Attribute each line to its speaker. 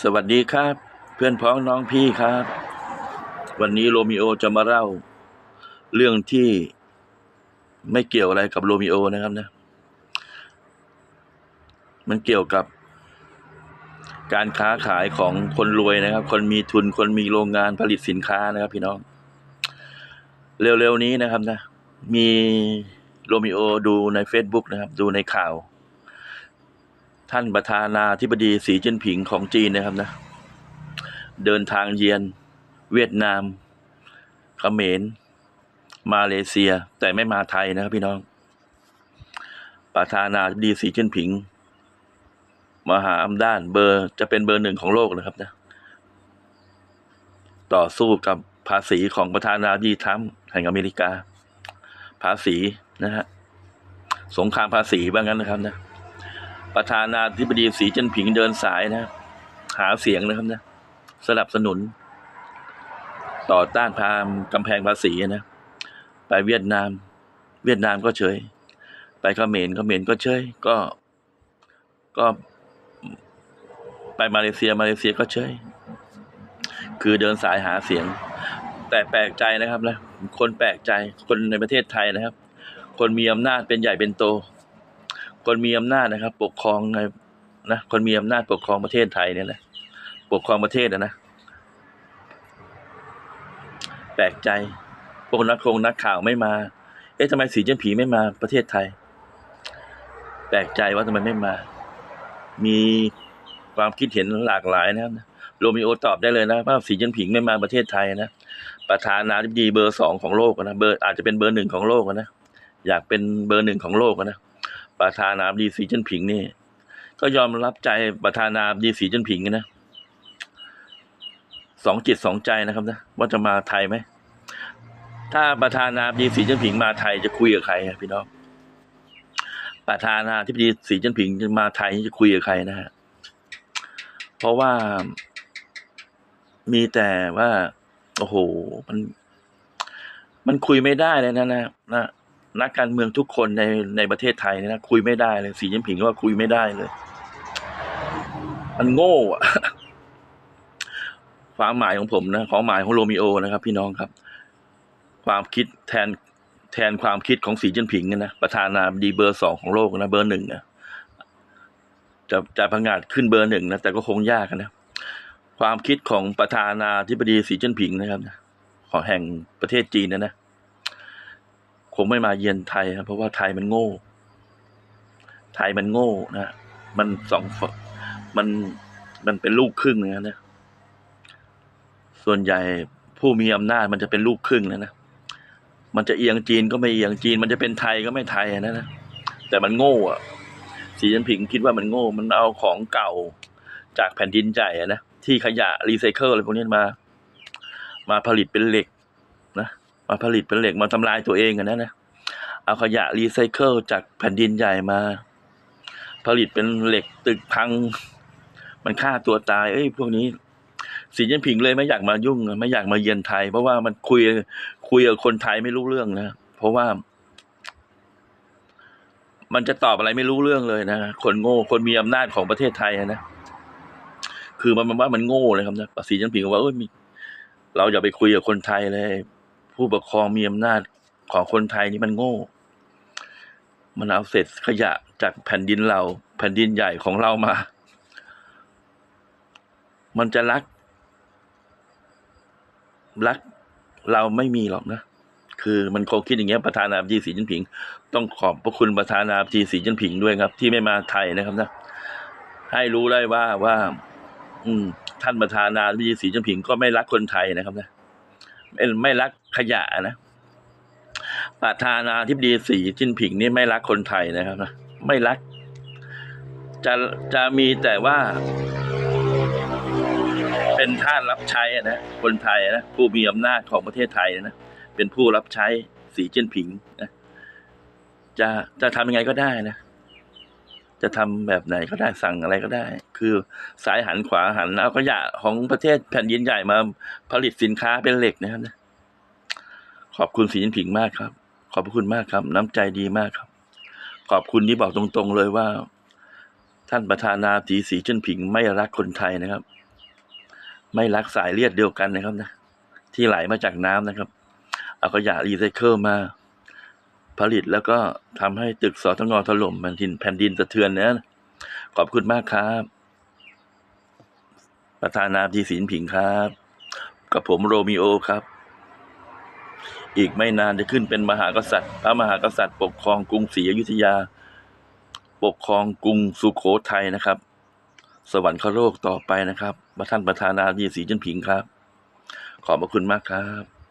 Speaker 1: สวัสดีครับ เพื่อนพ้องน้องพี่ครับ วันนี้โรมิโอจะมาเล่า เรื่องที่ไม่เกี่ยวอะไรกับโรมิโอนะครับนะ มันเกี่ยวกับการค้าขายของคนรวยนะครับ คนมีทุนคนมีโรงงานผลิตสินค้านะครับ พี่น้อง เร็วๆนี้นะครับนะ มีโรมิโอดูใน Facebook นะครับ ดูในข่าว ท่านประธานาธิบดีสีจิ้นผิงของจีนนะครับนะ เดินทางเยือนเวียดนามเขมรมาเลเซีย แต่ไม่มาไทยนะครับพี่น้อง ประธานาธิบดีสีจิ้นผิง มหาอำนาจเบอร์จะเป็นเบอร์หนึ่งของโลกนะครับนะ ต่อสู้กับภาษีของประธานาธิบดีทรัมป์แห่งอเมริกา ภาษีนะฮะสงครามภาษีบ้างนั้นนะครับนะ ประธานาธิบดีสีจิ้นผิงเดินสายนะหาเสียงนะครับนะสนับสนุน ต่อต้านพามกำแพงภาษีนะ ไปเวียดนาม เวียดนามก็เฉย ไปเขมรเขมรก็เฉยก็ก็ไปมาเลเซียมาเลเซียก็เฉยคือเดินสายหาเสียง แต่แปลกใจนะครับนะคนแปลกใจคนในประเทศไทยนะครับ คนมีอำนาจเป็นใหญ่เป็นโต คนมีอำนาจนะครับ ปกครองไงนะคนมีอำนาจปกครองประเทศไทยเนี่ยแหละปกครองประเทศอะนะแปลกใจพวกนักคงนักข่าวไม่มา เอ๊ะทำไมสีจิ้นผิงไม่มาประเทศไทย แปลกใจว่าทำไมไม่มา มีความคิดเห็นหลากหลายนะครับโรมิโอตอบได้เลยนะว่าสีจิ้นผิงไม่มาประเทศไทยนะประธานาธิบดีเบอร์สองของโลกนะเบอร์อาจจะเป็นเบอร์หนึ่งของโลกนะอยากเป็นเบอร์หนึ่งของโลกนะ ประธานาธิบดีสีจิ้นผิงนี่ ก็ยอมรับใจประธานาธิบดีสีจิ้นผิงนะสองจิตสองใจนะครับนะว่าจะมาไทยไหมถ้าประธานาธิบดีสีจิ้นผิงมาไทยจะคุยกับใครอะพี่น้องประธานาธิบดีสีจิ้นผิงจะมาไทยจะคุยกับใครนะฮะเพราะว่ามีแต่ว่า โอ้โห มัน มันคุยไม่ได้เลยนะนะนะ นักการเมืองทุกคนในในประเทศไทยนี่นะคุยไม่ได้เลยสีจิ้นผิงก็ว่าคุยไม่ได้เลย มันโง่อะความหมายของผมนะความหมายของโรมิโอนะครับ พี่น้องครับ ความคิดแทนแทนความคิดของสีจิ้นผิงนะประธานาธิบดีเบอร์สองของโลกนะเบอร์หนึ่งนะจะจะพังงาดขึ้นเบอร์หนึ่งนะแต่ก็คงยากนะความคิดของประธานาธิบดีสีจิ้นผิงนะครับของแห่งประเทศจีนนะนะ คงไม่มาเยือนไทยครับเพราะว่าไทยมันโง่ ไทยมันโง่นะมันสองฝมันมันเป็นลูกครึ่งนะนะส่วนใหญ่ผู้มีอำนาจมันจะเป็นลูกครึ่งนะนะมันจะเอียงจีนก็ไม่เอียงจีน มันจะเป็นไทยก็ไม่ไทยนะนะแต่มันโง่อะสีจิ้นผิงคิดว่ามันโง่ มันเอาของเก่าจากแผ่นดินใหญ่อะนะที่ขยะรีไซเคิลอะไรพวกนี้มา มาผลิตเป็นเหล็กนะ มาผลิตเป็นเหล็กมาทำลายตัวเองอะนะนะเอาขยะรีไซเคิลจากแผ่นดินใหญ่มา ผลิตเป็นเหล็กตึกพัง มันฆ่าตัวตาย เอ้ยพวกนี้สีจิ้นผิงเลยไม่อยากมายุ่ง ไม่อยากมาเยือนไทย เพราะว่ามันคุยคุยกับคนไทยไม่รู้เรื่องนะเพราะว่า มันจะตอบอะไรไม่รู้เรื่องเลยนะคนโง่คนมีอำนาจของประเทศไทยนะคือมันว่ามันโง่เลยครับนะสีจิ้นผิงว่าเอ้ยเราอย่าไปคุยกับคนไทยเลย ผู้ปกครองมีอำนาจของคนไทยนี่มันโง่ มันเอาเศษขยะจากแผ่นดินเรา แผ่นดินใหญ่ของเรามา มันจะรัก รักเราไม่มีหรอกนะ คือมันคงคิดอย่างเงี้ยประธานาธิบดีสีจิ้นผิง ต้องขอบพระคุณประธานาธิบดีสีจิ้นผิงด้วยครับ ที่ไม่มาไทยนะครับนะ ให้รู้ได้ว่าว่า อืม ท่านประธานาธิบดีสีจิ้นผิงก็ไม่รักคนไทยนะครับนะไม่ไม่รัก ขยะนะประธานาธิบดีสีจิ้นผิงนี่ไม่รักคนไทยนะครับนะไม่รัก จะจะมีแต่ว่า เป็นท่านรับใช้นะคนไทยนะผู้มีอำนาจของประเทศไทยนะเป็นผู้รับใช้สีจิ้นผิงนะจะจะทำยังไงก็ได้นะจะทำแบบไหนก็ได้สั่งอะไรก็ได้ คือสายหันขวาหันเอาขยะของประเทศแผ่นดินใหญ่มาผลิตสินค้าเป็นเหล็กนะครับนะ ขอบคุณสีจิ้นผิงมากครับ ขอบพระคุณมากครับ น้ำใจดีมากครับ ขอบคุณที่บอกตรงๆเลยว่า ท่านประธานาธิบดีสีจิ้นผิง ไม่รักคนไทยนะครับ ไม่รักสายเลือดเดียวกันนะครับนะที่ไหลมาจากน้ำนะครับ เอาขยะรีไซเคิลมาผลิตแล้วก็ทำให้ตึกสตงถล่มแผ่นดินแผ่นดินสะเทือนนะขอบคุณมากครับ ประธานาธิบดีสีจิ้นผิงครับ กับผมโรมิโอครับ อีกไม่นานจะขึ้นเป็นมหากษัตริย์ พระมหากษัตริย์ ปกครองกรุงศรีอยุธยา ปกครองกรุงสุโขทัยนะครับ สวรรคโลกต่อไปนะครับมาท่านประธานาธิบดีสีจิ้นผิงครับ ขอบพระคุณมากครับ